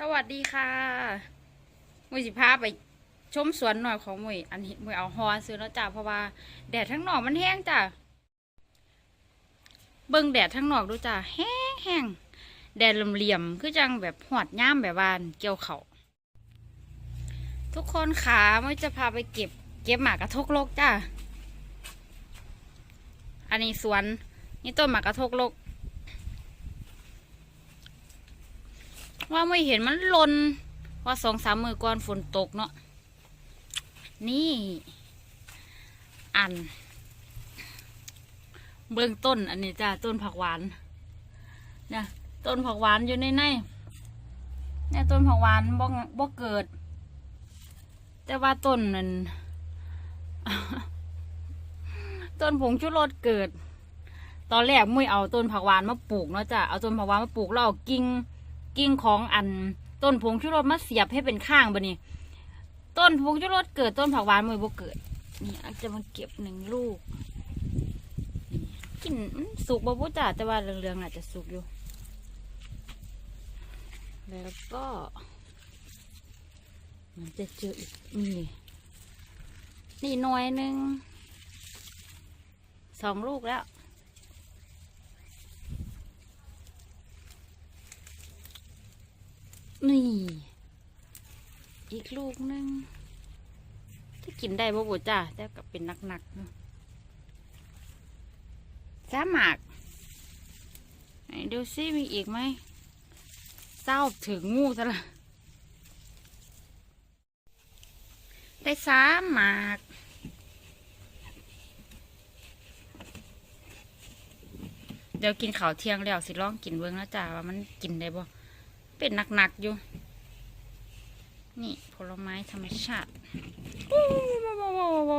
สวัสดีค่ะมุยสิพาไปชมสวนหน่อยของมุยอันนี้มุยเอาฮอซื้อแล้วจ้ะเพราะว่าแดดทั้งนอกมันแห้งจ้ะเบิ่งแดดทั้งนอกดูจ้ะแห้งแห้งแดดเหลี่ยมๆคือจังแบบหอดย่ามแบบวานเกี่ยวเขาทุกคนขามุยจะพาไปเก็บ เก็บหมากกระทกโลกจ้ะอันนี้สวน นี่ต้นหมากกระทกโลก ว่าไม่เห็นมันหลนว่าสองสามมือก่อนฝนตกเนาะนี่อัน เบื้องต้นอันนี้จ้าต้นผักหวานเนี่ยต้นผักหวานอยู่ในในเนี่ยต้นผักหวานบ่บ่เกิด แต่ว่าต้นนั้นต้นผงชูรสเกิด ตอนแรกมุ้ยเอาต้นผักหวานมาปลูกเนาะจ้ะเอาต้นผักหวานมาปลูกแล้วเอากิ่ง กิ่งของอันต้นผงชูรสมาเสียบให้เป็นข้างบะนี่ต้นผงชูรสเกิดต้นผักหวานมือบ่เกิด นี่อาจจะมาเก็บหนึ่งลูกนี่กินมันสุกบ่บ่จ้าแต่ว่าเหลืองๆอาจจะสุกอยู่ แล้วก็มันจะเจออีกนี่นี่หน่วยหนึ่งสองลูกแล้ว นี่ อีกลูกนึง ถ้ากินได้บ่บ่จ้าแต่ก็เป็นหนักๆนะสามหมากไหนดูซิมีอีกไหมเศร้าถึงงูซะละได้สามหมากเดี๋ยวกินข้าวเที่ยงแล้วสิลองกินเบิ้งแล้วจ้าว่ามันกินได้บ่ เป็นหนักๆอยู่ นี่ผลไม้ธรรมชาติโอ้โห